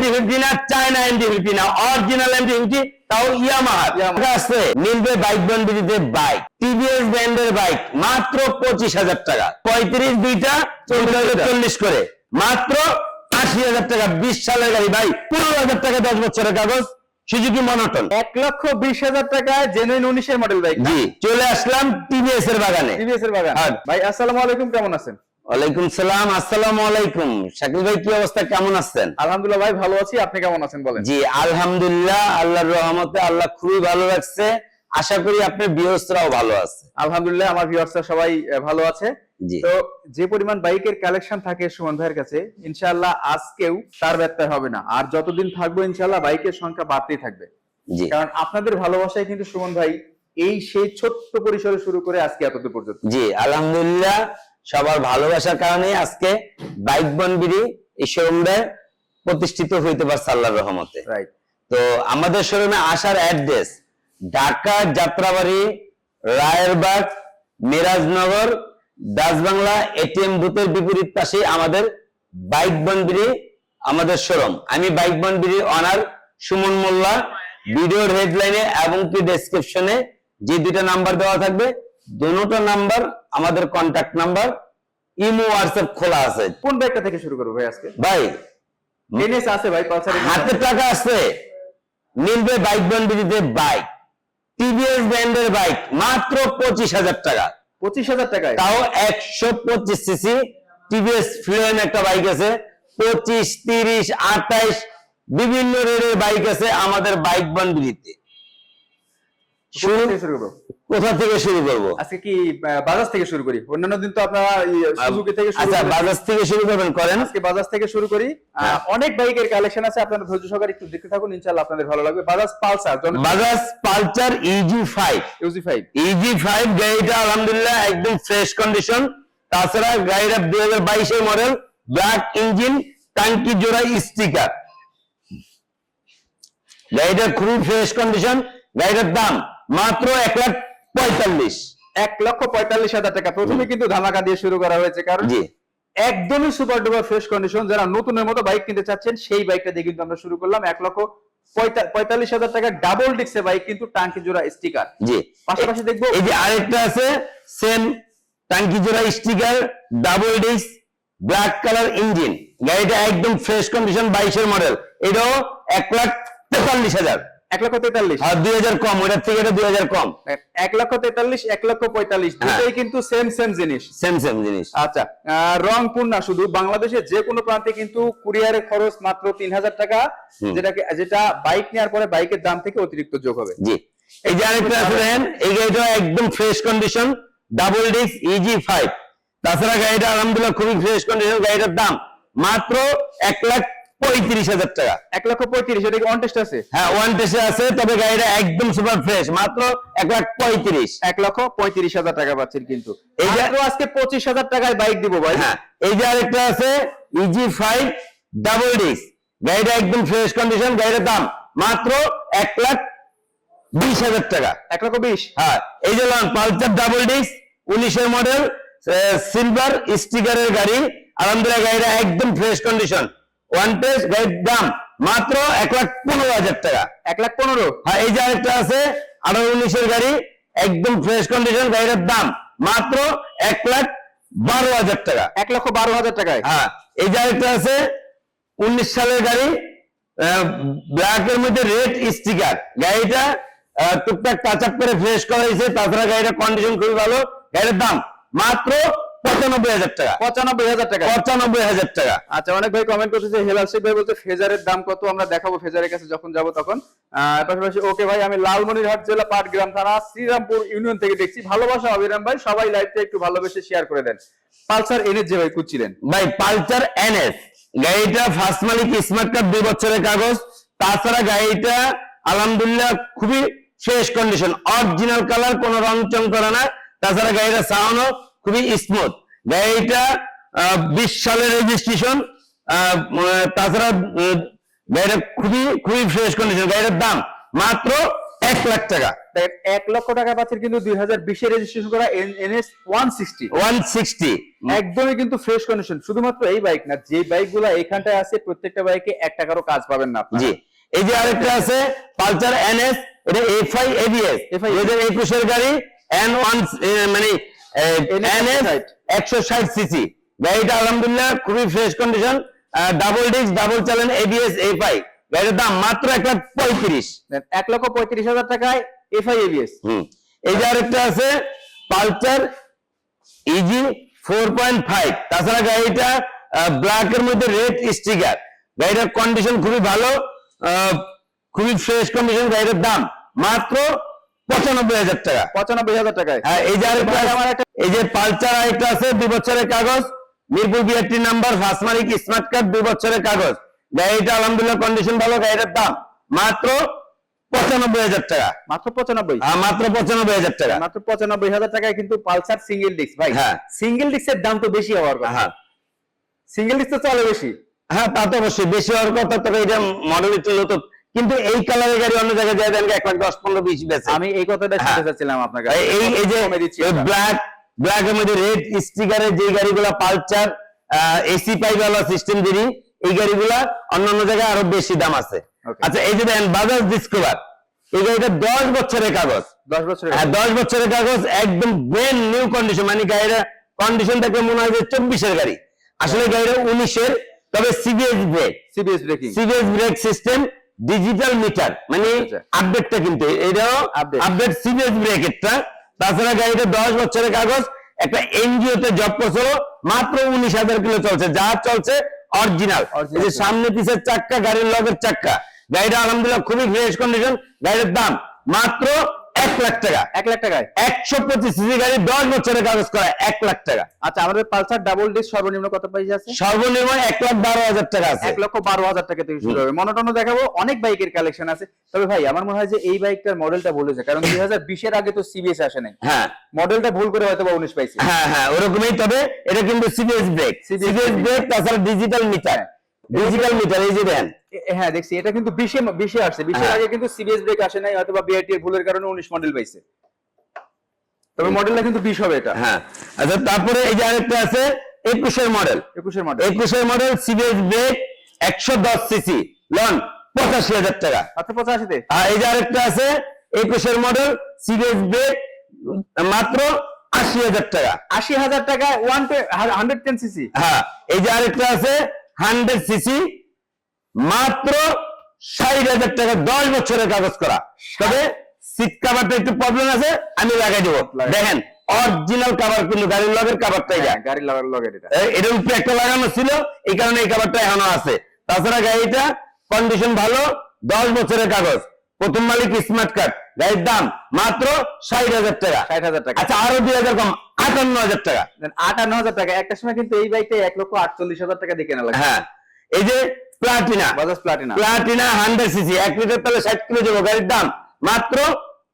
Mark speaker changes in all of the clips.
Speaker 1: MD fifty না China MD fifty না original MD fifty তাও ইয়ামাহার
Speaker 2: Yamaha।
Speaker 1: আছে? নীলবে বাইক বন্ডিতে বাইক টিভিএস ব্র্যান্ডের বাইক মাত্র পঁচিশ হাজার টাকা। পঁয়ত্রিশ দুইটা চল্লিশ করে। মাত্র আশি হাজার টাকা। বিশ সালের গাড়ি ভাই পনেরো হাজার টাকা দশ বছরের কাগজ। সুজুকি মনোটন
Speaker 2: এক লক্ষ বিশ হাজার টাকায় জেনুইন উনিশের মডেল বাইক
Speaker 1: জি চলে আসলাম টিভিএস এর বাগানে।
Speaker 2: টিভিএস এর বাগান।
Speaker 1: হ্যাঁ।
Speaker 2: ভাই আসসালামু আলাইকুম কেমন আছেন?
Speaker 1: ওয়ালাইকুম সালাম আসসালামু আলাইকুম। শাকিল ভাই কি অবস্থা? কেমন আছেন?
Speaker 2: আলহামদুলিল্লাহ ভাই ভালো আছি। আপনি কেমন আছেন বলেন?
Speaker 1: জি আলহামদুলিল্লাহ আল্লাহর রহমতে আল্লাহ খুবই ভালো রাখছে। আশা করি আপনার বিহস্ত্রাও ভালো আছে।
Speaker 2: আলহামদুলিল্লাহ আমার ভিউয়ার্সরা সবাই ভালো আছে। তো যে পরিমাণ বাইকের কালেকশন থাকে সুমন ভাইয়ের কাছে ইনশাআল্লাহ আজকেও তার ব্যত্যয় হবে না। আর যতদিন থাকব ইনশাআল্লাহ বাইকের সংখ্যা বাড়তেই থাকবে। কারণ আপনাদের ভালোবাসায় কিন্তু সুমন ভাই এই সেই ছোট্ট পরিসরে শুরু করে আজকে এতদূর পর্যন্ত।
Speaker 1: জি আলহামদুলিল্লাহ সবার ভালোবাসার কারণে আজকে বাইক বনবিড়ি এই শোরুমটা প্রতিষ্ঠিত হইতে পারছে আল্লাহর রহমতে। তো আমাদের শোরুমে আসার অ্যাড্রেস ঢাকা যাত্রাবাড়ি রায়েরবাগ মিরাজনগর দাসবাংলা এটিএম বুথের বিপরীত পাশে আমাদের বাইক বনবিড়ি আমাদের শোরুম। আমি বাইক বনবিড়ি অনার সুমন মোল্লা। ভিডিওর হেডলাইনে এবং কি ডেসক্রিপশনে যে দুইটা নাম্বার দেওয়া থাকবে দুটো নাম্বার আমাদের কন্টাক্ট নাম্বার ইমো হোয়াটসঅ্যাপ খোলা আছে।
Speaker 2: কোন বাইকটা থেকে শুরু করব ভাই আজকে?
Speaker 1: ভাই
Speaker 2: এনএস আছে ভাই পালসার
Speaker 1: হাতে টাকা আছে। নিলবে বাইক বন্ডিতে বাইক। টিভিএস ব্র্যান্ডের বাইক মাত্র পঁচিশ হাজার টাকা।
Speaker 2: পঁচিশ হাজার টাকায়?
Speaker 1: তাও একশো পঁচিশ সিসি। টিভিএস ফ্লেম একটা বাইক আছে। পঁচিশ তিরিশ আঠাইশ বিভিন্ন রেটের বাইক আছে আমাদের বাইক বন্ডিতে। শুরু
Speaker 2: শুরু করব?
Speaker 1: কোথা থেকে শুরু করব?
Speaker 2: আজকে কি বাজাজ থেকে শুরু করি? অন্যান্য দিন তো আপনারা সুজুকি থেকে শুরু
Speaker 1: আচ্ছা। বাজাজ থেকে শুরু করবেন করেন।
Speaker 2: আজকে বাজাজ থেকে শুরু করি।
Speaker 1: হ্যাঁ।
Speaker 2: অনেক বাইকের কালেকশন আছে আপনারা ধৈর্য সহকারে একটু দেখতে থাকুন ইনশাআল্লাহ আপনাদের ভালো লাগবে। Bajaj Pulsar
Speaker 1: Bajaj Pulsar easy five
Speaker 2: easy five
Speaker 1: easy five গাড়িটা আলহামদুলিল্লাহ একদম ফ্রেশ কন্ডিশন তাছাড়া গাড়িটা দুই হাজার বাইশের মডেল ব্ল্যাক ইঞ্জিন টাঙ্কি জোড়া স্টিকার গাড়িটা খুবই ফ্রেশ কন্ডিশন গাড়িটার দাম মাত্র এক লাখ পঁয়তাল্লিশ।
Speaker 2: এক লক্ষ পঁয়তাল্লিশ হাজার টাকা। প্রথমে কিন্তু ধামাকা দিয়ে শুরু করা হয়েছে কারণ একদমই সুপার ডুপার ফ্রেশ কন্ডিশন যারা নতুনের মতো বাইক কিনতে চাচ্ছেন সেই বাইকটা দিয়ে কিন্তু আমরা শুরু করলাম। এক লক্ষ পঁয়তাল্লিশ হাজার টাকা ডাবল বাইক কিন্তু টাঙ্কি জোড়া স্টিকার
Speaker 1: জি।
Speaker 2: পাশাপাশি দেখব
Speaker 1: এই যে আরেকটা আছে সেম টাঙ্কি জোড়া sticker double disc black colour engine গাড়িটা একদম ফ্রেশ কন্ডিশন বাইশের মডেল এটাও এক লাখ তেতাল্লিশ হাজার।
Speaker 2: এক লক্ষ তেতাল্লিশ।
Speaker 1: আর দুই হাজার কম ওটার থেকে এটা দুই হাজার কম।
Speaker 2: এক লক্ষ তেতাল্লিশ এক লক্ষ পঁয়তাল্লিশ
Speaker 1: হ্যাঁ।
Speaker 2: দুটোই কিন্তু সেম সেম জিনিস।
Speaker 1: সেম সেম জিনিস।
Speaker 2: আচ্ছা রংপুর না শুধু বাংলাদেশের যে কোনো প্রান্তে কিন্তু কুরিয়ারের খরচ মাত্র তিন হাজার টাকা যেটাকে যেটা বাইক নেওয়ার পরে বাইকের দাম থেকে অতিরিক্ত যোগ হবে।
Speaker 1: জি। এই যে আরেকটা দেখেন এই গাড়িটা একদম fresh condition double disc easy five তাছাড়া গাড়িটা আলহামদুলিল্লাহ খুবই ফ্রেশ কন্ডিশন গাড়িটার দাম মাত্র এক লাখ পঁয়ত্রিশ হাজার টাকা।
Speaker 2: এক লক্ষ পঁয়ত্রিশ এটা কি টেস্ট আছে?
Speaker 1: হ্যাঁ ওয়ান আছে তবে গাড়িটা একদম সুপার ফ্রেশ মাত্র এক লাখ পঁয়ত্রিশ।
Speaker 2: এক লক্ষ পঁয়ত্রিশ হাজার টাকা পাচ্ছেন কিন্তু।
Speaker 1: এই যে-
Speaker 2: আজকে পঁচিশ হাজার টাকায় বাইক দিব ভাই।
Speaker 1: হ্যাঁ এই যে আরেকটা আছে ইজি ফাইভ ডাবল ডিস্ক গাড়িটা একদম ফ্রেশ কন্ডিশন গাড়িটার দাম মাত্র এক লাখ বিশ হাজার টাকা।
Speaker 2: এক লক্ষ বিশ?
Speaker 1: হ্যাঁ এই যে পালসার ডাবল ডিস্ক উনিশের মডেল সিলভার স্টিকারের গাড়ি। আলহামদুলিল্লাহ গাড়িটা একদম ফ্রেশ কন্ডিশন ওয়ান টেস্ট গাড়ির দাম। মাত্র এক লাখ পনেরো হাজার টাকা।
Speaker 2: এক লাখ পনেরো?
Speaker 1: হ্যাঁ এই যে আরেকটা আছে আঠারো উনিশের গাড়ি একদম ফ্রেশ কন্ডিশন গাড়িটার দাম মাত্র এক লাখ বারো হাজার টাকা।
Speaker 2: এক লক্ষ বারো হাজার টাকায়?
Speaker 1: হ্যাঁ এই যে আরেকটা আছে উনিশ সালের গাড়ি ব্ল্যাকের মধ্যে রেড স্টিকার গাড়িটা টুকটাক টাচ আপ করে ফ্রেশ করা হয়েছে তাছাড়া গাড়িটার কন্ডিশন খুবই ভালো। গাড়ির দাম মাত্র পঁচানব্বই হাজার টাকা।
Speaker 2: পঁচানব্বই হাজার টাকা।
Speaker 1: পঁচানব্বই হাজার টাকা।
Speaker 2: আচ্ছা অনেক ভাই কমেন্ট করতেছে হেলাল শেখ ভাই বলতে ফেজারের দাম কত? আমরা দেখাবো ফেজারের কাছে যখন যাব তখন। পাশাপাশি ওকে ভাই আমি লালমনিরহাট জেলা পাটগ্রাম থানা শ্রীরামপুর ইউনিয়ন থেকে দেখছি। ভালোবাসা অবিরাম ভাই সবাই লাইভটা একটু ভালোবেসে শেয়ার করে দেন। পালসার এনে যে ভাই খুঁজছিলেন।
Speaker 1: ভাই পালচার এনএস গাড়িটা ফার্স্ট মালিক স্মার্ট কার্ড দুই বছরের কাগজ। তাছাড়া গাড়িটা আলহামদুলিল্লাহ খুবই ফ্রেশ কন্ডিশন অরিজিনাল কালার কোনো রং চং করে না। তাছাড়া গাড়িটা সাউন্ডও খুবই স্মুথ গাড়িটা বিশ সালের রেজিস্ট্রেশন তাছাড়া গাড়িটা খুবই খুবই ফ্রেশ কন্ডিশন গাড়িটার দাম মাত্র এক লাখ টাকা।
Speaker 2: এক লক্ষ টাকা পাচ্ছেন কিন্তু দুই হাজার বিশে রেজিস্ট্রেশন করা NS one sixty
Speaker 1: one sixty
Speaker 2: একদমই কিন্তু ফ্রেশ কন্ডিশন শুধুমাত্র এই বাইক না যে বাইকগুলা এখানটায় আছে প্রত্যেকটা বাইকে এক টাকারও কাজ পাবেন না
Speaker 1: জি। এই যে আরেকটা আছে পালসার এনএস এটা এফআই এবিএস দুই হাজার একুশের গাড়ি এন ওয়ান মানে একশো ষাট সিসি গাড়িটা আলহামদুলিল্লাহ খুবই fresh condition double disc double চালান এবিএস এফআই গাড়ির দাম মাত্র এক লাখ পঁয়ত্রিশ
Speaker 2: এক লক্ষ পঁয়ত্রিশ হাজার টাকায় এফআই এবিএস
Speaker 1: হুম। এই যে আরেকটা আছে Pulsar easy four point five তাছাড়া গাড়িটা ব্ল্যাক এর মধ্যে রেড স্টিকার গাড়িটার কন্ডিশন খুবই ভালো আহ, খুবই ফ্রেশ কন্ডিশন গাড়িটার দাম মাত্র পঁচানব্বই হাজার টাকা।
Speaker 2: পঁচানব্বই হাজার টাকায়।
Speaker 1: হ্যাঁ এই যে এই পালসার আরেকটা আছে দুই বছরের কাগজ মিরপুর বিআরটি নাম্বার ফার্স্ট মালিক স্মার্ট কার্ড দুই বছরের কাগজ। গাড়িটা আলহামদুলিল্লাহ কন্ডিশন ভালো গাড়িটার দাম মাত্র পঁচানব্বই হাজার টাকা।
Speaker 2: মাত্র পঁচানব্বই?
Speaker 1: হ্যাঁ, মাত্র পঁচানব্বই হাজার টাকা।
Speaker 2: মাত্র পঁচানব্বই হাজার টাকায় কিন্তু পালসার সিঙ্গেল ডিস্ক ভাই।
Speaker 1: হ্যাঁ।
Speaker 2: সিঙ্গেল ডিস্কের দাম তো বেশি হওয়ার কথা।
Speaker 1: হ্যাঁ।
Speaker 2: সিঙ্গেল ডিস্ক তো চলে বেশি।
Speaker 1: হ্যাঁ তা তো অবশ্যই। বেশি হওয়ার কথা তবে এটা মডেল একটু কিন্তু এই কালারের গাড়ি অন্য জায়গায় যায় দেন এক লাখ দশ পনেরো বিশ বেছে
Speaker 2: আমি এই কথাটা
Speaker 1: হ্যাঁ।
Speaker 2: শুনতে চাচ্ছিলাম আপনার কাছে।
Speaker 1: এই এই যে। ব্ল্যাক ব্ল্যাক এর মধ্যে রেড স্টিকারের যে গাড়িগুলো পালচার এসি পাইওয়ালা সিস্টেম যিনি এই গাড়িগুলা অন্যান্য জায়গায় আরও বেশি দাম আছে। আচ্ছা এই যে দেখেন বাজাজ ডিসকভার এই গাড়িটা দশ বছরের কাগজ।
Speaker 2: দশ বছরের
Speaker 1: হ্যাঁ দশ বছরের কাগজ একদম ব্রেন্ড নিউ কন্ডিশন মানে গাড়িটা কন্ডিশন দেখে মনে হয় যে চব্বিশের গাড়ি। আসলে গাড়িটা উনিশের তবে CBS brake
Speaker 2: CBS braking
Speaker 1: CBS brake system digital meter মানে
Speaker 2: আচ্ছা।
Speaker 1: আপডেটটা কিন্তু এটাও। আপডেট সিরিয়াস ব্র্যাকেটটা তাছাড়া গাড়িটা দশ বছরের কাগজ একটা এনজিও তে জব করছিল মাত্র উনিশ হাজার কিলো চলছে যা চলছে অরিজিনাল
Speaker 2: Original
Speaker 1: এই যে সামনে পিছের চাক্কা গাড়ির লগের চাক্কা গাড়িটা আলহামদুলিল্লাহ খুবই ফ্রেশ কন্ডিশন গাড়ির দাম মাত্র এক লাখ টাকা।
Speaker 2: এক লাখ টাকায়?
Speaker 1: একশো পঁচিশ সিসি গাড়ি দশ বছরের কাগজ করা এক লাখ টাকা।
Speaker 2: আচ্ছা আমাদের পালসার ডাবল ডিস্ক সর্বনিম্ন কত প্রাইস আছে?
Speaker 1: সর্বনিম্ন এক লাখ বারো হাজার টাকা আছে।
Speaker 2: এক লক্ষ বারো হাজার টাকা থেকে শুরু হবে। মনোটনো দেখাবো অনেক বাইকের কালেকশন আছে। তবে ভাই আমার মনে হয় যে এই বাইকটার মডেলটা বলেছে কারণ দুই হাজার বিশের আগে তো সিবিএস আসে নাই।
Speaker 1: হ্যাঁ।
Speaker 2: মডেলটা ভুল করে হয়তো বা উনিশ পাইছে।
Speaker 1: হ্যাঁ হ্যাঁ ওরকমই তবে এটা কিন্তু সিবিএস ব্রেক সিবিএস ব্রেক তাছাড়া ডিজিটাল মিটার ডিজিটাল মিটার এই যে দেন।
Speaker 2: হ্যাঁ দেখছি এটা কিন্তু বিশে বিশে আসছে। বিশের
Speaker 1: হ্যাঁ।
Speaker 2: আগে কিন্তু সিবিএস ব্রেক আসে নাই হয়তো বা বিআইটি এর ভুলের কারণে উনিশ মডেল পাইছে। তবে মডেলটা কিন্তু বিশ হবে এটা।
Speaker 1: হ্যাঁ আচ্ছা তারপরে এই যে আরেকটা আছে একুশের মডেল
Speaker 2: একুশের মডেল
Speaker 1: একুশের মডেল সিবিএস ব্রেক একশো দশ সিসি লন পঁচাশি হাজার টাকা।
Speaker 2: আচ্ছা পঁচাশিতে?
Speaker 1: আর এই যে আরেকটা আছে একুশের মডেল সিবিএস ব্রেক মাত্র আশি হাজার টাকা।
Speaker 2: আশি হাজার টাকায় ওয়ান হান্ড্রেড টেন সিসি
Speaker 1: হ্যাঁ এই যে আরেকটা আছে হান্ড্রেড সিসি মাত্র ষাট হাজার টাকা দশ বছরের কাগজ করা। তবে সিট কাভারটা একটু প্রবলেম আছে আমি লাগাই দেবো। দেখেন অরিজিনাল কাভার কিন্তু গাড়ির লগের কাভারটাই যায়
Speaker 2: গাড়ির লগের লগের এটা।
Speaker 1: এটার উপরে একটা লাগানো ছিল এই কারণে এই কাভারটা এখনও আছে। তাছাড়া গাড়িটা কন্ডিশন ভালো দশ বছরের কাগজ। প্রথম মালিক স্মার্ট কার্ড গাড়ির দাম মাত্র ষাট হাজার টাকা।
Speaker 2: ষাট হাজার টাকা।
Speaker 1: আচ্ছা আরও দুই হাজার কম আটান্ন হাজার টাকা।
Speaker 2: আটান্ন হাজার টাকা। একটা সময় কিন্তু এই বাইকটা এক লক্ষ আটচল্লিশ হাজার টাকা দিয়ে কেনা লাগে
Speaker 1: হ্যাঁ। এই যে Platina
Speaker 2: Bajaj Platina
Speaker 1: Platina hundred CC এক লিটার তাহলে ষাট কিলো যাব গাড়ির দাম মাত্র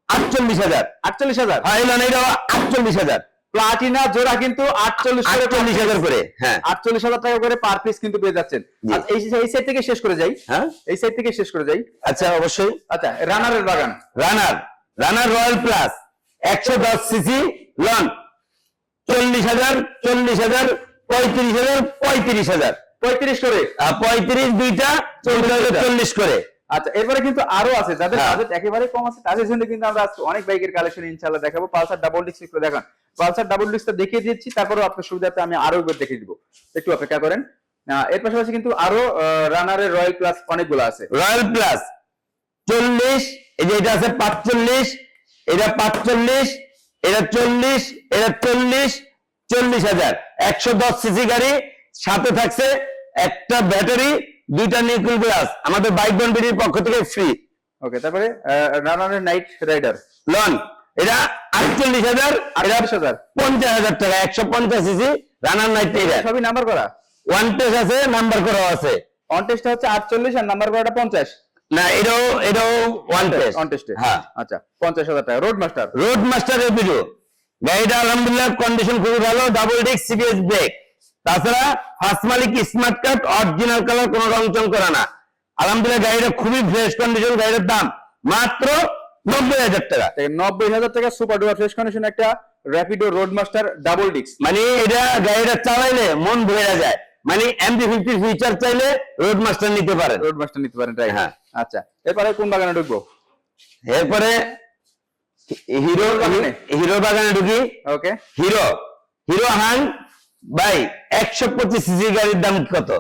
Speaker 1: আটচল্লিশ হাজার।
Speaker 2: আটচল্লিশ হাজার?
Speaker 1: হ্যাঁ এটা আটচল্লিশ হাজার।
Speaker 2: প্লাটিনা জোড়া কিন্তু আটচল্লিশ
Speaker 1: হাজার করে হ্যাঁ।
Speaker 2: আটচল্লিশ হাজার টাকা করে পার পিস কিন্তু পেয়ে যাচ্ছেন। আচ্ছা, এই এই সাইড থেকে শেষ করে যাই।
Speaker 1: হ্যাঁ।
Speaker 2: এই সাইড থেকে শেষ করে যাই।
Speaker 1: আচ্ছা অবশ্যই।
Speaker 2: আচ্ছা রানারের বাগান।
Speaker 1: রানার রানার রয়্যাল প্লাস একশো দশ সিসি লন। চল্লিশ হাজার চল্লিশ হাজার পঁয়ত্রিশ হাজার পঁয়ত্রিশ হাজার।
Speaker 2: পঁয়ত্রিশ করে।
Speaker 1: পঁয়ত্রিশ দুইটা চল্লিশ হাজার চল্লিশ করে।
Speaker 2: আচ্ছা এরপরে কিন্তু আরও আছে যাদের
Speaker 1: হ্যাঁ।
Speaker 2: বাজেট একেবারে কম আছে তাদের জন্য কিন্তু আমরা আজকে অনেক বাইকের কালেকশন ইনশাআল্লাহ দেখাবো। পালসার ডাবল ডিস্ক একটু দেখান। পালসার ডাবল ডিস্কটা দেখিয়ে দিচ্ছি তারপরে আপনার সুবিধাতে আমি আরও একবার দেখিয়ে দিব। একটু অপেক্ষা করেন। এর পাশাপাশি কিন্তু আরও রানারের রয়্যাল প্লাস অনেকগুলো আছে।
Speaker 1: রয়্যাল প্লাস চল্লিশ এই যে এটা আছে পাঁচচল্লিশ এটা পাঁচচল্লিশ এটা চল্লিশ এটা চল্লিশ চল্লিশ হাজার। একশো দশ সিসি গাড়ি সাথে থাকছে একটা ব্যাটারি দুইটা নিকুল গ্লাস আমাদের বাইক বন্ডির পক্ষ থেকে ফ্রি
Speaker 2: ওকে তারপরে রানারের নাইট রাইডার
Speaker 1: লন এটা আটচল্লিশ হাজার
Speaker 2: আটত্রিশ হাজার।
Speaker 1: পঞ্চাশ হাজার টাকা একশো পঞ্চাশ সিসি রানার নাইট রাইডার
Speaker 2: সবই নাম্বার করা?
Speaker 1: ওয়ান টেস্ট আছে নাম্বার করা আছে।
Speaker 2: অন টেস্টটা হচ্ছে আটচল্লিশ আর নাম্বার করাটা পঞ্চাশ।
Speaker 1: না এটাও এটাও ওয়ান টেস্ট
Speaker 2: অন টেস্টে
Speaker 1: হ্যাঁ।
Speaker 2: আচ্ছা পঞ্চাশ হাজার টাকা। রোড মাস্টার
Speaker 1: রোড মাস্টার এপিডো গাড়িটা আলহামদুলিল্লাহ কন্ডিশন খুবই ভালো ডাবল ডিস্ক সিবিএস ব্রেক তাছাড়া ফার্স্ট মালিক স্মার্ট কার্ড অরিজিনাল কালার কোনো রং চং করা না। আলহামদুলিল্লাহ গাড়িটা খুবই ফ্রেশ কন্ডিশন গাড়ির দাম মাত্র নব্বই হাজার টাকা।
Speaker 2: নব্বই হাজার টাকা সুপার ডুপার ফ্রেশ কন্ডিশন একটা Rapido road master double disc
Speaker 1: মানে এটা গাড়িটা চালাইলে মন ভরে যায়। মানে এমপি ফিফটি ফিচার চাইলে রোড মাস্টার নিতে পারেন।
Speaker 2: রোড মাস্টার নিতে পারেন রাইট
Speaker 1: হ্যাঁ।
Speaker 2: আচ্ছা এরপরে কোন বাগানে ঢুকবো?
Speaker 1: এরপরে হিরো
Speaker 2: বাগানে?
Speaker 1: হিরো বাগানে ঢুকি।
Speaker 2: ওকে
Speaker 1: হিরো হিরো হাং ভাই একশো পঁচিশ সিসি গাড়ির দাম কত?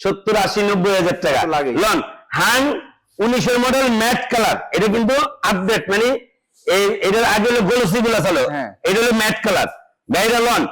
Speaker 1: সত্তর আশি নব্বই হাজার টাকা। লন হাং উনিশের মডেল ম্যাট কালার এটা কিন্তু আপডেট মানে এটার আগে হলো গোলসি গুলা ছিল।
Speaker 2: হ্যাঁ।
Speaker 1: এটা হলো ম্যাট কালার গাড়িটা লন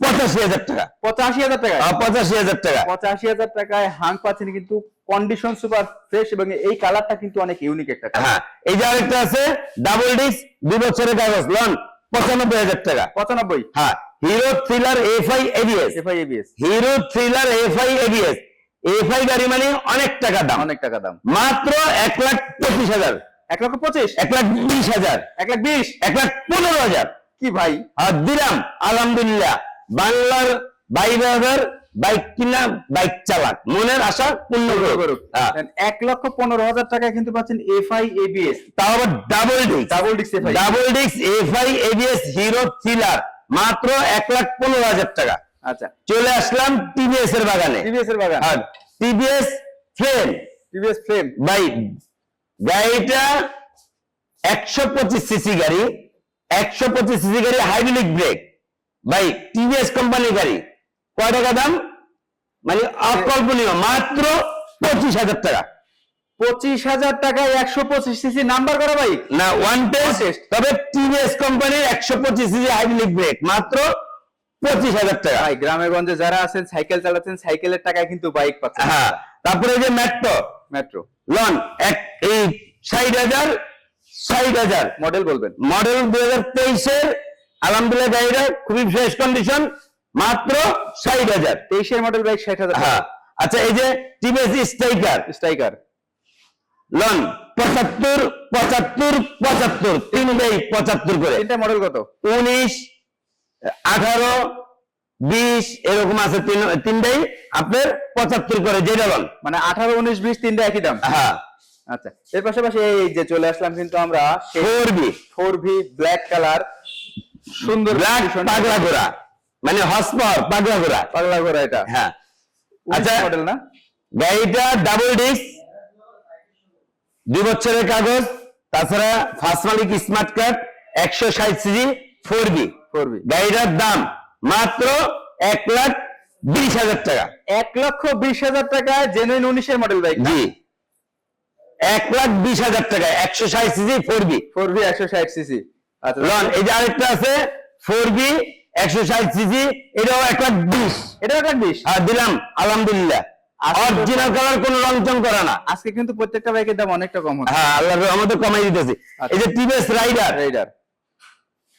Speaker 1: পঁচাশি হাজার টাকা।
Speaker 2: পঁচাশি হাজার টাকা
Speaker 1: পঁচাশি হাজার টাকা।
Speaker 2: পঁচাশি হাজার টাকায় হাং পাচ্ছেন কিন্তু কন্ডিশন সুপার ফ্রেশ এবং এই কালারটা কিন্তু অনেক ইউনিক একটা
Speaker 1: হ্যাঁ এই যে আরেকটা আছে ডাবল ডিস্ক দুই বছরের কাগজ। লন পঁচানব্বই হাজার টাকা।
Speaker 2: পঁচানব্বই?
Speaker 1: হ্যাঁ Hero Thriller FI ABS
Speaker 2: FI ABS
Speaker 1: Hero Thriller FI ABS FI গাড়ি মানে অনেক টাকা দাম।
Speaker 2: অনেক টাকা দাম।
Speaker 1: মাত্র এক লাখ পঁচিশ হাজার।
Speaker 2: এক লক্ষ পঁচিশ?
Speaker 1: এক লাখ বিশ হাজার।
Speaker 2: এক লাখ বিশ?
Speaker 1: এক লাখ পনেরো হাজার।
Speaker 2: কি ভাই?
Speaker 1: আর দিলাম আলহামদুলিল্লাহ বাংলার বাইরে হাজার বাইক কিনা বাইক চালাক। মনের আশা পূর্ণ করুক। হ্যাঁ,
Speaker 2: এক লক্ষ পনেরো হাজার টাকা কিন্তু পাচ্ছেন এফআই এবিএস
Speaker 1: তাও আবার double disc
Speaker 2: double disc FI
Speaker 1: double disc FI ABS Hero Thriller মাত্র এক লাখ পনেরো হাজার টাকা।
Speaker 2: আচ্ছা।
Speaker 1: চলে আসলাম টিভিএস এর বাগানে।
Speaker 2: টিভিএস এর বাগান।
Speaker 1: টিভিএস ফ্রেম
Speaker 2: টিভিএস ফ্লেম
Speaker 1: ভাই গাড়িটা একশো পঁচিশ সিসি গাড়ি একশো পঁচিশ সিসি গাড়ি হাইড্রোলিক ব্রেক। ভাই টিভিএস কোম্পানির গাড়ি। কয় টাকা দাম? মানে অকল্পনীয় মাত্র পঁচিশ হাজার টাকা।
Speaker 2: পঁচিশ হাজার টাকায় একশো পঁচিশ সিসি নাম্বার করা ভাই।
Speaker 1: না ওয়ান টেস্ট তবে টিভিএস কোম্পানির একশো পঁচিশ সিসি হাইড্রোলিক ব্রেক মাত্র পঁচিশ হাজার টাকা।
Speaker 2: ভাই গ্রামে গঞ্জে যারা আছেন সাইকেল চালাচ্ছেন সাইকেলের টাকায় কিন্তু বাইক পাচ্ছেন।
Speaker 1: হ্যাঁ তারপরে এই যে মেট্রো
Speaker 2: মেট্রো
Speaker 1: লন এক এই ষাট হাজার ষাট হাজার।
Speaker 2: মডেল বলবেন।
Speaker 1: মডেল দুই হাজার তেইশের আলহামদুলিল্লাহ গাড়িটা খুবই ফ্রেশ কন্ডিশন মাত্র ষাট হাজার।
Speaker 2: তেইশের মডেল বাইক ষাট হাজার
Speaker 1: হ্যাঁ। আচ্ছা এই যে টিভিএস স্ট্রাইকার
Speaker 2: স্ট্রাইকার
Speaker 1: লন পঁচাত্তর পঁচাত্তর পঁচাত্তর। তিনটাই পঁচাত্তর করে।
Speaker 2: তিনটা মডেল কত?
Speaker 1: উনিশ আঠারো বিশ এরকম আছে তিন তিনটাই আপনার পঁচাত্তর করে যেটা লন
Speaker 2: মানে আঠারো উনিশ বিশ তিনটা একই দাম?
Speaker 1: হ্যাঁ।
Speaker 2: আচ্ছা এর পাশাপাশি এই যে চলে আসলাম কিন্তু আমরা
Speaker 1: four B
Speaker 2: four V black colour সুন্দর
Speaker 1: ব্ল্যাক। পাগলা ঘোড়া। মানে হস পাওয়ার পাগলা ঘোড়া।
Speaker 2: পাগলা করা এটা।
Speaker 1: হ্যাঁ। আচ্ছা।
Speaker 2: মডেল না?
Speaker 1: গাড়িটা ডাবল ডিস্ক দুই বছরের কাগজ তাছাড়া ফার্স্ট মালিক স্মার্ট কার্ড একশো ষাট সিজি ফোর বি
Speaker 2: ফোর
Speaker 1: গাড়িটার দাম মাত্র এক লাখ বিশ হাজার টাকা।
Speaker 2: এক লক্ষ বিশ হাজার টাকায় জেনুইন উনিশের মডেল বাইক
Speaker 1: জি। এক লাখ বিশ হাজার টাকা একশো ষাট CG four B
Speaker 2: four B একশো ষাট সিসি আচ্ছা
Speaker 1: লন এই যে আরেকটা আছে ফোর বি একশো ষাট সিজি এটাও এক লাখ বিশ।
Speaker 2: এটা একটা বিশ?
Speaker 1: আর দিলাম আলহামদুলিল্লাহ। অরিজিনাল কালার কোনো রং চং করা না।
Speaker 2: আজকে কিন্তু প্রত্যেকটা বাইকের দাম অনেকটা কম হচ্ছে।
Speaker 1: হ্যাঁ আল্লাহর রহমতে কমাই দিতেছি।
Speaker 2: আচ্ছা।
Speaker 1: এই যে টিভিএস রাইডার
Speaker 2: রাইডার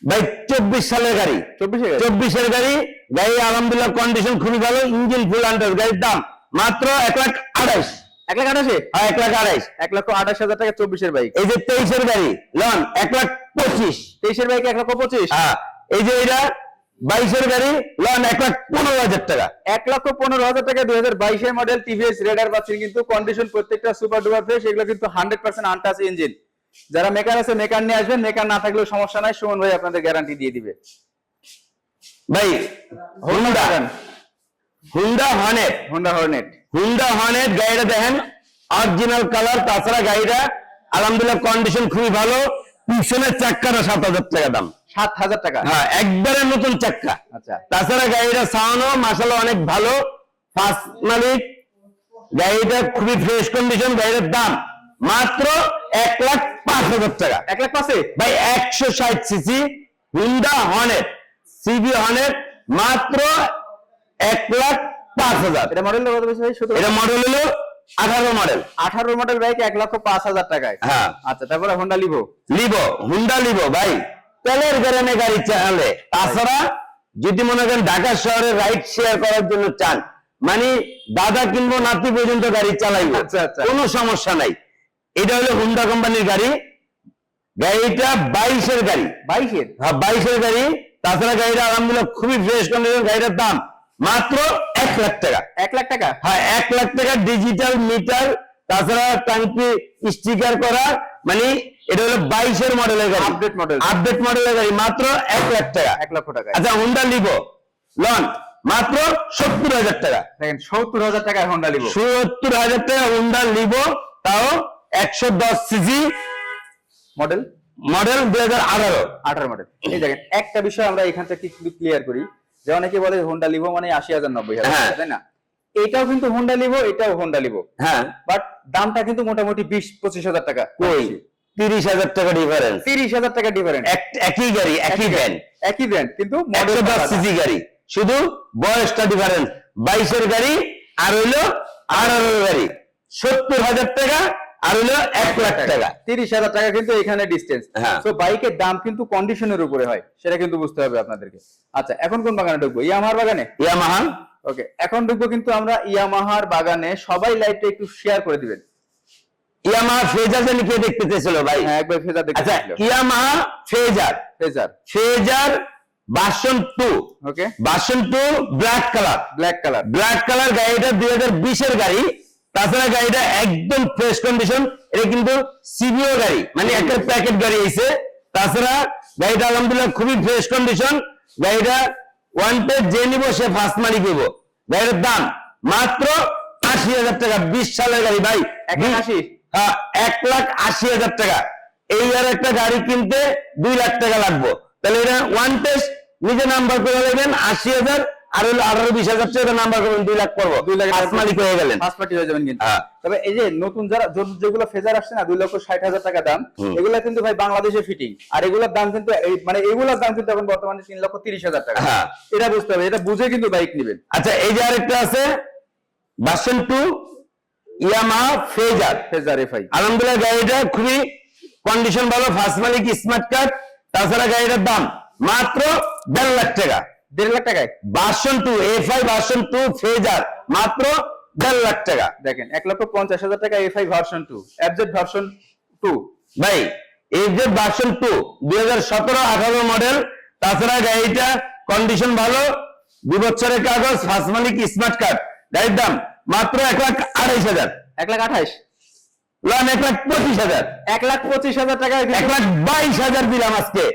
Speaker 1: ভাই চব্বিশ সালের গাড়ি।
Speaker 2: চব্বিশে
Speaker 1: চব্বিশের গাড়ি। গাড়ি আলহামদুলিল্লাহ কন্ডিশন খুবই ভালো। ইঞ্জিন ফুল আন্ডার গাড়ির দাম মাত্র এক লাখ আড়াইশ
Speaker 2: এক লাখ আঠাশে?
Speaker 1: হ্যাঁ এক লাখ আড়াইশ
Speaker 2: এক লক্ষ আঠাশ হাজার টাকা চব্বিশের বাইক।
Speaker 1: এই যে তেইশের গাড়ি লন এক লাখ পঁচিশ।
Speaker 2: তেইশের বাইক এক লক্ষ পঁচিশ।
Speaker 1: হ্যাঁ এই যে এটা বাইশের গাড়ি লন এক লাখ পনেরো হাজার টাকা।
Speaker 2: এক লক্ষ পনেরো হাজার টাকা দুই হাজার বাইশের মডেল টিভিএস রেডার পাচ্ছেন কিন্তু কন্ডিশন প্রত্যেকটা সুপার ডুপার ফ্রেশ এগুলো কিন্তু হান্ড্রেড পার্সেন্ট আনটাচ ইঞ্জিন যারা মেকার আছে মেকার নিয়ে আসবেন মেকার না থাকলেও সমস্যা নাই সুমন ভাই আপনাদের গ্যারান্টি দিয়ে দিবে।
Speaker 1: ভাই Honda Honda Hornet
Speaker 2: Honda Hornet
Speaker 1: Honda Hornet গাড়িটা দেখেন অরিজিনাল কালার তাছাড়া গাড়িটা আলহামদুলিল্লাহ কন্ডিশন খুবই ভালো পিছনের চাক্কাটা সাত হাজার টাকা দাম।
Speaker 2: সাত হাজার টাকা।
Speaker 1: হ্যাঁ একবারে নতুন চাক্কা।
Speaker 2: আচ্ছা।
Speaker 1: তাছাড়া গাড়িটা সাউন্ডও মাসালা অনেক ভালো। ফার্স্ট মালিক গাড়িটা খুবই ফ্রেশ কন্ডিশন গাড়িটার দাম মাত্র এক লাখ পাঁচ হাজার টাকা।
Speaker 2: এক লাখ পাশে
Speaker 1: ভাই একশো ষাট CC Honda Hornet CB Hornet মাত্র এক লাখ পাঁচ হাজার।
Speaker 2: এটা মডেল কত বেশি
Speaker 1: এটা মডেল হলো আঠারো মডেল
Speaker 2: আঠারো মডেল বাইক এক লক্ষ পাঁচ হাজার টাকায়।
Speaker 1: হ্যাঁ।
Speaker 2: আচ্ছা তারপরে Honda Livo
Speaker 1: Livo Honda Livo ভাই। তেলের গ্রামে গাড়ি চালালে। তাছাড়া যদি মনে করেন ঢাকা শহরে রাইড শেয়ার করার জন্য চান মানে দাদা কিনবো নাতি পর্যন্ত গাড়ি চালাইবো
Speaker 2: আচ্ছা, আচ্ছা।
Speaker 1: কোনো সমস্যা নাই। এটা হলো হুন্ডা কোম্পানির গাড়ি। গাড়িটা বাইশের গাড়ি।
Speaker 2: বাইশের?
Speaker 1: হ্যাঁ বাইশের গাড়ি। তাছাড়া গাড়িটা আলহামদুলিল্লাহ খুবই ফ্রেশ কন্ডিশন গাড়িটার দাম মাত্র এক লাখ টাকা।
Speaker 2: এক লাখ টাকা?
Speaker 1: হ্যাঁ এক লাখ টাকা ডিজিটাল মিটার তাছাড়া টাঙ্কি স্টিকার করা মানে এটা হলো বাইশের মডেলের গাড়ি।
Speaker 2: Update model।
Speaker 1: আপডেট মডেলের গাড়ি মাত্র এক লাখ টাকা।
Speaker 2: এক লক্ষ টাকা
Speaker 1: আচ্ছা হুন্ডা লিভো লন মাত্র সত্তর হাজার টাকা।
Speaker 2: দেখেন সত্তর হাজার টাকায় হোন্ডা লিবো
Speaker 1: সত্তর হাজার টাকা হুন্ডা লিভো তাও একশো দশ সিসি।
Speaker 2: মডেল
Speaker 1: মডেল দুই হাজার আঠারো।
Speaker 2: আঠারো মডেল এই দেখেন একটা বিষয় আমরা এখান থেকে একটু ক্লিয়ার করি। যে অনেকে বলে হোন্ডা লিভো মানে আশি হাজার নব্বই হাজার
Speaker 1: হ্যাঁ।
Speaker 2: তাই না? এটাও কিন্তু হোন্ডা লিভো এটাও হোন্ডা লিভো
Speaker 1: হ্যাঁ।
Speaker 2: বাট দামটা কিন্তু মোটামুটি বিশ পঁচিশ হাজার টাকা।
Speaker 1: কই? তিরিশ হাজার টাকা ডিফারেন্স
Speaker 2: তিরিশ হাজার টাকা ডিফারেন্ট
Speaker 1: একই গাড়ি একই
Speaker 2: একই কিন্তু
Speaker 1: একশো দশ সিসি গাড়ি। শুধু বয়সটা ডিফারেন্স বাইশের গাড়ি আর হইল আঠারোর গাড়ি। সত্তর হাজার টাকা আর এক লাখ টাকা।
Speaker 2: তিরিশ হাজার টাকা কিন্তু এখানে ডিস্টেন্স
Speaker 1: হ্যাঁ।
Speaker 2: তো বাইকের দাম কিন্তু কন্ডিশনের উপরে হয়। সেটা কিন্তু বুঝতে হবে আপনাদেরকে। আচ্ছা এখন কোন বাগানে ঢুকবো? ইয়ামাহার বাগানে?
Speaker 1: ইয়ামাহা।
Speaker 2: ওকে এখন ঢুকবো কিন্তু আমরা ইয়ামাহার বাগানে। সবাই লাইভটা একটু শেয়ার করে দিবেন।
Speaker 1: ইয়ামাহা ফেজার জানি কে দেখতে চেয়েছিল ভাই?
Speaker 2: হ্যাঁ একবার ফেজার দেখতে
Speaker 1: আচ্ছা Yamaha Fazer.
Speaker 2: Fazer.
Speaker 1: Fazer version two
Speaker 2: okay
Speaker 1: version two black colour
Speaker 2: black colour
Speaker 1: black colour গাড়িটা দুই হাজার বিশের গাড়ি। তাছাড়া গাড়িটা একদম ফ্রেশ কন্ডিশন এটা কিন্তু সিবিও গাড়ি মানে একটা প্যাকেট গাড়ি এসে তাছাড়া গাড়িটা আলহামদুলিল্লাহ খুবই ফ্রেশ কন্ডিশন গাড়িটা ওয়ান পেজ যে নিবো সে ফার্স্ট মারি দেবো গাড়ির দাম মাত্র আশি হাজার টাকা। বিশ সালের গাড়ি ভাই।
Speaker 2: আশি?
Speaker 1: হ্যাঁ এক লাখ আশি হাজার টাকা। এই আর একটা গাড়ি কিনতে দুই লাখ টাকা লাগবে। তাহলে এটা ওয়ান টেস্ট নিজে নাম্বার করে নেবেন আশি হাজার আর হলো আঠারো বিশ হাজার টাকা নাম্বার করবেন দুই লাখ করব।
Speaker 2: দুই লাখ
Speaker 1: মালিক হয়ে গেলেন।
Speaker 2: পার্টি হয়ে যাবেন কিন্তু।
Speaker 1: হ্যাঁ।
Speaker 2: তবে এই যে নতুন যারা যেগুলো ফেজার আসছে না দুই লক্ষ ষাট হাজার টাকা দাম। এগুলা কিন্তু ভাই বাংলাদেশে ফিটিং আর এগুলোর দাম কিন্তু মানে এগুলোর দাম কিন্তু এখন বর্তমানে তিন লক্ষ তিরিশ হাজার টাকা।
Speaker 1: হ্যাঁ।
Speaker 2: এটা বুঝতে হবে এটা বুঝে কিন্তু বাইক নেবেন।
Speaker 1: আচ্ছা এই যে আরেকটা আছে version two Yamaha Fazer.
Speaker 2: Fazer FI.
Speaker 1: আলহামদুলিল্লাহ গাড়িটা খুবই কন্ডিশন ভালো ফার্স্ট মালিক স্মার্ট কার্ড তাছাড়া গাড়িটার দাম মাত্র দেড় লাখ টাকা।
Speaker 2: দেড় লাখ টাকায়?
Speaker 1: Version two FI version two Fazer মাত্র দেড় লাখ টাকা।
Speaker 2: দেখেন এক লক্ষ পঞ্চাশ হাজার টাকা FI version two FZ version two
Speaker 1: ভাই যে ভার্সন টু দুই হাজার সতেরো আঠারো মডেল তাছাড়া গাড়িটা কন্ডিশন ভালো দু বছরের কাগজ ফার্স্ট মালিক স্মার্ট কার্ড গাড়ির দাম মাত্র এক লাখ আড়াইশ হাজার।
Speaker 2: এক লাখ আঠাইশ।
Speaker 1: লোন এক লাখ পঁচিশ হাজার।
Speaker 2: এক লাখ পঁচিশ হাজার টাকায়
Speaker 1: এক লাখ বাইশ হাজার দিলাম আজকে।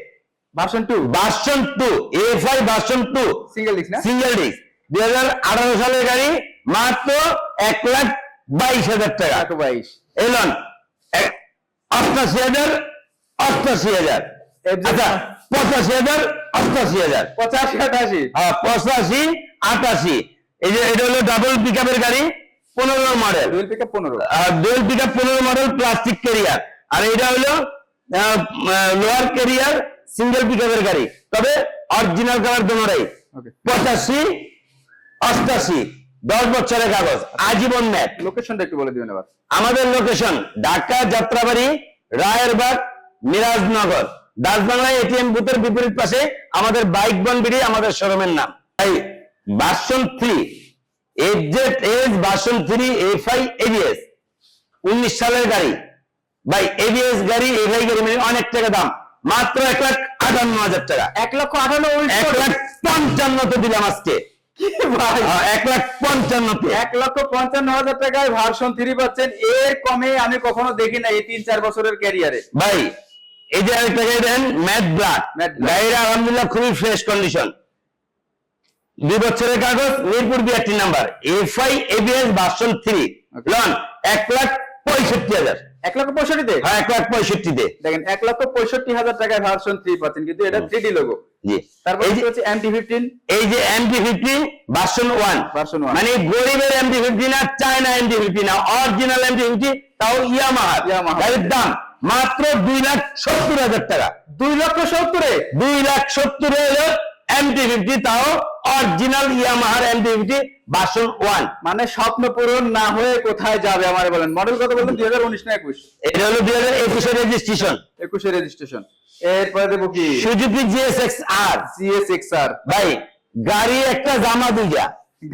Speaker 2: Version two
Speaker 1: version two FI version two
Speaker 2: single disc না?
Speaker 1: সিঙ্গেল ডিস্ক দুই হাজার আঠারো সালের গাড়ি মাত্র এক লাখ বাইশ হাজার টাকা।
Speaker 2: বাইশ।
Speaker 1: এলন অষ্টাশি হাজার অষ্টাশি হাজার। আচ্ছা পঁচাশি হাজার অষ্টাশি হাজার।
Speaker 2: পঁচাশি
Speaker 1: হ্যাঁ পঁচাশি আটাশি। এই যে এটা হলো ডাবল পিক গাড়ি পনেরো মডেল
Speaker 2: ডুয়েল পিকআপ পনেরো।
Speaker 1: ডুয়েল পিক পনেরো মডেল প্লাস্টিক ক্যারিয়ার আর এটা হলো লোয়ার ক্যারিয়ার সিঙ্গেল পিক গাড়ি। তবে অরিজিনাল কালার দোনোটাই
Speaker 2: ওকে
Speaker 1: পঁচাশি অষ্টাশি দশ বছরের কাগজ আজীবন ম্যাপ
Speaker 2: লোকেশনটা একটু বলে দিবেন এবার।
Speaker 1: আমাদের লোকেশন ঢাকা যাত্রাবাড়ি রায়েরবাগ মিরাজনগর। দাসবাংলা এটিএম বুথের বিপরীত পাশে আমাদের বাইক বনবিড়ি আমাদের শোরুমের নাম। তাই version three FZ S version three FI ABS উনিশ সালের গাড়ি। ভাই এবিএস গাড়ি এফআই গাড়ি মানে অনেক টাকা দাম। মাত্র এক লাখ আটান্ন হাজার টাকা।
Speaker 2: এক লক্ষ আঠান্ন
Speaker 1: এক লাখ পঞ্চান্ন তো দিলাম আজকে। এক লাখ
Speaker 2: এক লক্ষ পঞ্চান্ন হাজার টাকায় ভার্সন থ্রি পাচ্ছেন। এর কমে আমি কখনো দেখি না এই তিন চার বছরের ক্যারিয়ারে
Speaker 1: ভাই এই যে আরেকটা গাড়ি দেন ম্যাট ব্লাড গাড়িটা আলহামদুলিল্লাহ খুবই ফ্রেশ কন্ডিশন দুই বছরের কাগজ Mirpur BRT number FI ABS version three. Loan এক লাখ পঁয়ষট্টি হাজার।
Speaker 2: এক লক্ষ পঁয়ষট্টিতে?
Speaker 1: হ্যাঁ এক লাখ পঁয়ষট্টিতে।
Speaker 2: দেখেন এক লক্ষ পঁয়ষট্টি হাজার টাকায় ভার্সন থ্রি পাচ্ছেন কিন্তু এটা থ্রি ডি লোগো তারপর হচ্ছে এমটি ফিফটিন
Speaker 1: এই যে এমটি ফিফটি ভার্সন ওয়ান। মানে গরিবের এমটি ফিফটি না চায়না এমটি ফিফটি না অরিজিনাল এমটি ফিফটি তাও ইয়ামাহা দাম মাত্র দুই লাখ সত্তর হাজার টাকা।
Speaker 2: দুই লক্ষ সত্তরে?
Speaker 1: দুই লাখ সত্তর এমটি ফিফটি তাও অরিজিনাল ইয়ামাহার ফিফটি বাসন ওয়ান
Speaker 2: মানে স্বপ্ন পূরণ না হয়ে কোথায় যাবে আমার বলেন। মডেল কত হাজার উনিশ না একুশ?
Speaker 1: এটা হলো দুই হাজার একুশের রেজিস্ট্রেশন
Speaker 2: একুশে রেজিস্ট্রেশন এরপরে দেবো কি?
Speaker 1: Suzuki GSX R
Speaker 2: CS X R
Speaker 1: ভাই গাড়ি একটা জামা দুইটা।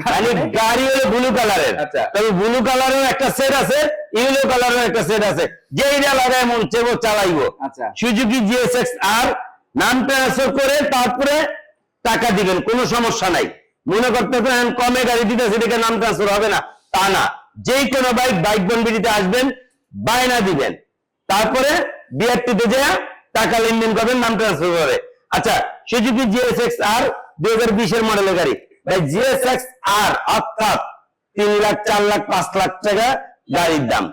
Speaker 1: মানে গাড়ি হলো ব্লু কালারের
Speaker 2: আচ্ছা।
Speaker 1: তবে ব্লু কালারের একটা সেট আছে ইয়েলো কালারের একটা সেট আছে। যেইটা লাগায় মন চেবো চালাইবো।
Speaker 2: আচ্ছা।
Speaker 1: সুজুকি জিএসএক্স আর নাম ট্রান্সফার করে তারপরে টাকা দিবেন কোনো সমস্যা নাই। মনে করতে পারেন কমে গাড়ি দিতে সেটাকে নাম ট্রান্সফার হবে না। তা না। যে কোনো বাইক বাইক বনবিডিতে আসবেন বায়না দিবেন। তারপরে বিআরটি তে যা টাকা লেনদেন করবেন নাম ট্রান্সফার করে আচ্ছা সুজুকি জিএসএক্স আর দুই হাজার বিশের মডেলের গাড়ি ভাই জিএসএক্স আর অর্থাৎ তিন লাখ চার লাখ পাঁচ লাখ টাকা গাড়ির দাম।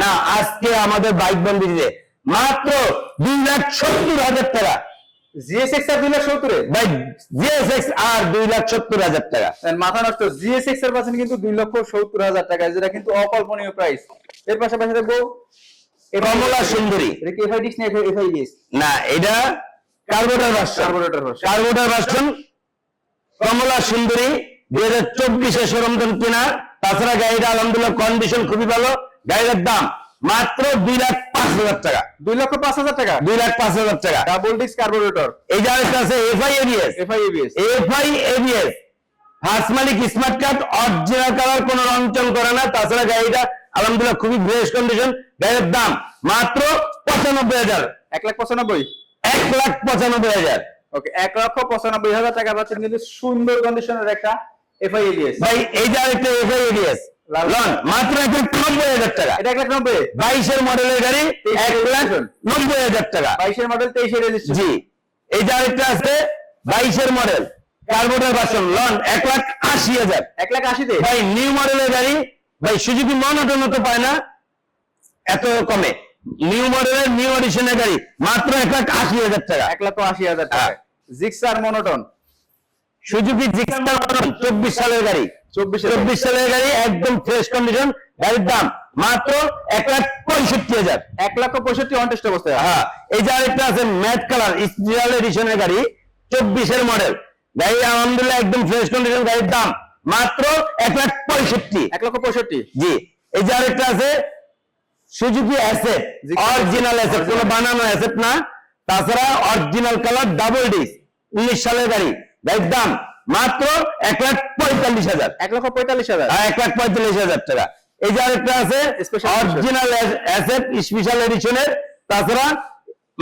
Speaker 1: না আজকে আমাদের বাইক বন্দিতে মাত্র দুই লাখ সত্তর হাজার টাকা।
Speaker 2: জিএসএক্স আর দুই লাখ সত্তরে?
Speaker 1: ভাই জিএসএক্স আর দুই লাখ সত্তর হাজার টাকা।
Speaker 2: মাথা নষ্ট জিএসএক্স এর পাচ্ছেন কিন্তু দুই লক্ষ সত্তর হাজার টাকা যেটা কিন্তু অকল্পনীয় প্রাইস এর পাশাপাশি দেখব
Speaker 1: কমলা সুন্দরী।
Speaker 2: এটা কি এফআইডিক্স না এফআইডিএস
Speaker 1: না এটা carburettor version
Speaker 2: carburettor version
Speaker 1: carburettor version কমলা সুন্দরী দুই হাজার চব্বিশে সরমদন কিনা। তাছাড়া গাড়িটা আলহামদুলিল্লাহ কন্ডিশন খুবই ভালো। গাড়ির দাম মাত্র দুই লাখ হাজার টাকা।
Speaker 2: দুই লক্ষ পাঁচ হাজার টাকা?
Speaker 1: দুই লাখ পাঁচ হাজার টাকা।
Speaker 2: ডাবল ডিস্ক কার্বোরেটর
Speaker 1: এই যে আরেকটা আছে FI ABS
Speaker 2: FI ABS
Speaker 1: FI ABS first মালিক স্মার্ট কার্ড অরিজিনাল কালার কোন রংচং করে না। তাছাড়া গাড়িটা আলহামদুলিল্লাহ খুবই ফ্রেশ কন্ডিশন গাড়ির দাম মাত্র পঁচানব্বই হাজার।
Speaker 2: এক লাখ পঁচানব্বই?
Speaker 1: এক লাখ পঁচানব্বই হাজার।
Speaker 2: ওকে এক লক্ষ পঁচানব্বই হাজার টাকা পাচ্ছেন কিন্তু সুন্দর কন্ডিশনের একটা এফআইএবিএস
Speaker 1: ভাই এই যে আরেকটা এফআই মাত্র এক লাখ নব্বই হাজার টাকা।
Speaker 2: এটা এক লাখ নব্বই।
Speaker 1: বাইশের মডেলের গাড়ি এক লাখ নব্বই হাজার টাকা।
Speaker 2: বাইশের মডেল তেইশে রেজিস্ট্রেশন
Speaker 1: জি এই যে আরেকটা আছে বাইশের মডেল। কার্বোটার লন এক লাখ আশি হাজার।
Speaker 2: এক লাখ আশিতে?
Speaker 1: ভাই নিউ মডেলের গাড়ি ভাই সুজুকি মনোটন তো পায় না এত কমে। নিউ মডেলের নিউ এডিশনের গাড়ি মাত্র এক লাখ আশি হাজার টাকা।
Speaker 2: এক লক্ষ আশি হাজার টাকা।
Speaker 1: হ্যাঁ।
Speaker 2: Gixxer monotone.
Speaker 1: সুজুকি জিক্সার চব্বিশ সালের গাড়ি।
Speaker 2: চব্বিশে
Speaker 1: সালের গাড়ি একদম ফ্রেশ কন্ডিশন গাড়ির দাম মাত্র এক লাখ পঁয়ষট্টি হাজার।
Speaker 2: এক লক্ষ পঁয়ষট্টি অনটেস্ট অবস্থায়।
Speaker 1: হ্যাঁ এই যে আরেকটা আছে ম্যাট কালার স্পিরাল এডিশনের গাড়ি চব্বিশের মডেল গাড়ি আলহামদুলিল্লাহ একদম ফ্রেশ কন্ডিশন গাড়ির দাম মাত্র এক লাখ পঁয়ষট্টি।
Speaker 2: এক লক্ষ পঁয়ষট্টি।
Speaker 1: জি এই যে আরেকটা আছে সুজুকি অ্যাসেট অরিজিনাল অ্যাসেট কোনো বানানো অ্যাসেট না তাছাড়া অরিজিনাল কালার ডাবল ডিস্ক উনিশ সালের গাড়ি গাড়ির দাম মাত্র এক লাখ পঁয়তাল্লিশ হাজার।
Speaker 2: এক লক্ষ পঁয়তাল্লিশ হাজার।
Speaker 1: এক লাখ পঁয়তাল্লিশ হাজার টাকা। এই যে আরেকটা আছে অরিজিনাল অ্যাসেট স্পেশাল এডিশনের তাছাড়া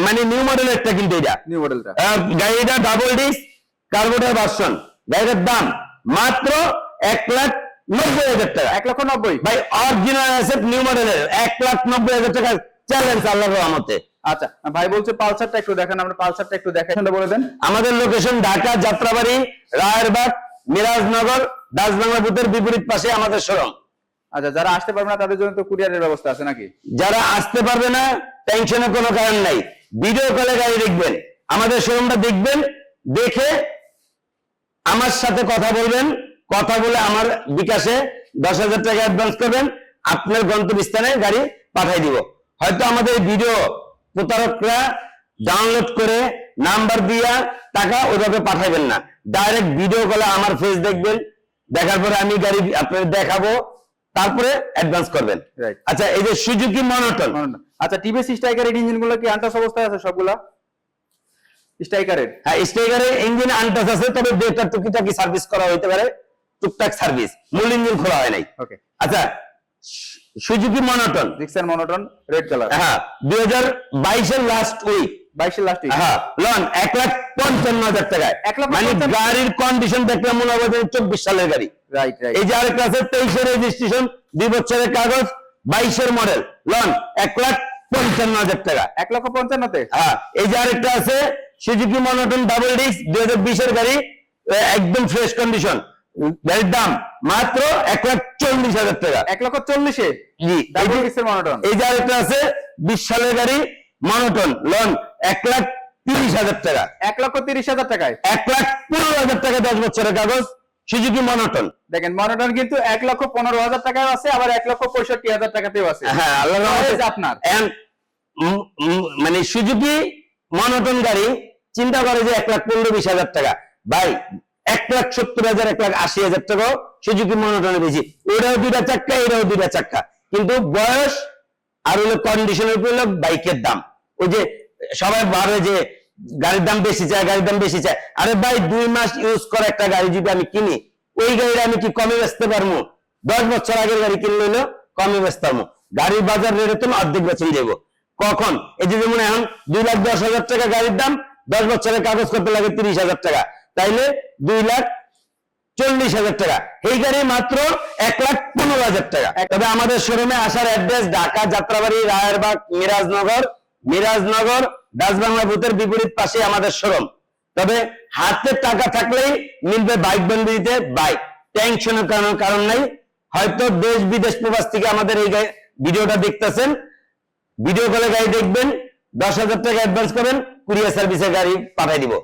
Speaker 1: মানে নিউ মডেলেরটা কিন্তু এটা।
Speaker 2: নিউ মডেলটা
Speaker 1: গাড়িটা ডাবল ডিস্ক কার্বোটার ভার্সন গাড়িটার দাম মাত্র এক লাখ নব্বই হাজার টাকা।
Speaker 2: এক লক্ষ নব্বই।
Speaker 1: ভাই অরিজিনাল অ্যাসেট নিউ মডেলের এক লাখ নব্বই হাজার টাকা চ্যালেঞ্জ আল্লাহর রহমতে।
Speaker 2: আচ্ছা ভাই বলছে পালসারটা একটু দেখেন আমরা পালসারটা একটু দেখেন বলে দেন।
Speaker 1: আমাদের লোকেশন ঢাকা যাত্রাবাড়ি রায়েরবাগ মিরাজনগর দাসবাংলা বুথের বিপরীত পাশে আমাদের শোরুম
Speaker 2: আচ্ছা যারা আসতে পারবে না তাদের জন্য তো কুরিয়ারের ব্যবস্থা আছে নাকি?
Speaker 1: যারা আসতে পারবে না টেনশনের কোনো কারণ নাই। ভিডিও কলে গাড়ি দেখবেন আমাদের শোরুমটা দেখবেন দেখে আমার সাথে কথা বলবেন কথা বলে আমার বিকাশে দশ হাজার টাকা অ্যাডভান্স করবেন আপনার গন্তব্যস্থানে গাড়ি পাঠাই দিব। হয়তো আমাদের ভিডিও প্রতারকরা ডাউনলোড করে নাম্বার দিয়া টাকা ওইভাবে পাঠাবেন না। ডাইরেক্ট ভিডিও কলে আমার ফেস দেখবেন দেখার পরে আমি গাড়ি আপনার দেখাবো তারপরে অ্যাডভান্স করবেন। আচ্ছা এই যে সুজুকি মনোটন
Speaker 2: আচ্ছা টিভিএস স্ট্রাইকারের ইঞ্জিনগুলো কি আন্টাস অবস্থায় আছে সবগুলা? স্ট্রাইকারের
Speaker 1: হ্যাঁ স্টেগারের ইঞ্জিন আনটাস আছে তবে দুইটা টুকিটাকি সার্ভিস করা হইতে পারে। টুকটাক সার্ভিস মূল ইঞ্জিন খোলা হয় নাই।
Speaker 2: ওকে
Speaker 1: আচ্ছা Suzuki monotone
Speaker 2: Gixxer monotone red colour
Speaker 1: হ্যাঁ দুই হাজার বাইশের লাস্ট উইক
Speaker 2: বাইশের লাস্ট
Speaker 1: হ্যাঁ লন এক লাখ পঞ্চান্ন হাজার টাকায়। মানে গাড়ির কন্ডিশন মনে হবে চব্বিশ সালের গাড়ি।
Speaker 2: রাইট রাইট
Speaker 1: এই যে আরেকটা আছে তেইশের রেজিস্ট্রেশন দুই বছরের কাগজ বাইশের মডেল লন এক লাখ পঞ্চান্ন হাজার টাকা।
Speaker 2: এক লক্ষ পঞ্চান্নতে।
Speaker 1: হ্যাঁ এই যে আরেকটা আছে সুজুকি মনোটন ডাবল ডিস্ক দুই হাজার বিশের গাড়ি একদম ফ্রেশ কন্ডিশন গাড়ির দাম মাত্র এক লাখ চল্লিশ হাজার টাকা।
Speaker 2: এক লক্ষ চল্লিশে?
Speaker 1: জি
Speaker 2: মনোটন
Speaker 1: এই যে আরেকটা আছে বিশ সালের গাড়ি মনোটন লোন এক লাখ তিরিশ হাজার টাকা।
Speaker 2: এক লক্ষ তিরিশ হাজার টাকায়?
Speaker 1: এক লাখ পনেরো হাজার টাকা দশ বছরের কাগজ সুজুকি মনোটন
Speaker 2: দেখেন মনোটন কিন্তু এক লক্ষ পনেরো হাজার টাকায় আছে আবার এক লক্ষ পঁয়ষট্টি হাজার টাকাতেও আছে।
Speaker 1: হ্যাঁ আল্লাহ
Speaker 2: আপনার।
Speaker 1: মানে সুজুকি মনোটন গাড়ি চিন্তা করে যে এক লাখ পনেরো বিশ হাজার টাকা। ভাই এক লাখ সত্তর হাজার, এক লাখ আশি হাজার টাকা সুজুকি মনোটনে বেশি। ওটাও দুইটা চাক্কা, এটাও দুইটা চাক্কা। কিন্তু বয়স আর হলো কন্ডিশনের উপর হলো বাইকের দাম। ওই যে সবাই ভাবে যে গাড়ির দাম বেশি চায়, গাড়ির দাম বেশি চায়। আরে ভাই, দুই মাস ইউজ করা একটা গাড়ি যদি আমি কিনি, ওই গাড়িটা আমি কি কমে বেচতে পারব? দশ বছর আগের গাড়ি কিনলে হলো কমে বেচতে পারব। গাড়ির বাজার রেটে তো অর্ধেক বেচন যাব কখন? এই যে যেমন এখন দুই লাখ দশ হাজার টাকা গাড়ির দাম, দশ বছরের কাগজ করতে লাগে তিরিশ হাজার টাকা। তাইলে দুই লাখ চল্লিশ হাজার টাকা। এই গাড়ি মাত্র এক লাখ পনেরো হাজার টাকা। তবে আমাদের শোরুমে আসার অ্যাড্রেস ঢাকা যাত্রাবাড়ি রায়েরবাগ মিরাজনগর মিরাজনগর ডাচবাংলা বুথের বিপরীত পাশে আমাদের শোরুম তবে হাতে টাকা থাকলেই মিলবে বাইক বন্দিতে বাইক টেনশনের কারণ কারণ নাই। হয়তো দেশ বিদেশ প্রবাস থেকে আমাদের এই গাড়ি- ভিডিওটা দেখতেছেন। ভিডিও কলে গাড়ি দেখবেন। দশ হাজার টাকা অ্যাডভান্স করেন কুরিয়ার সার্ভিসে গাড়ি পাঠিয়ে দিব।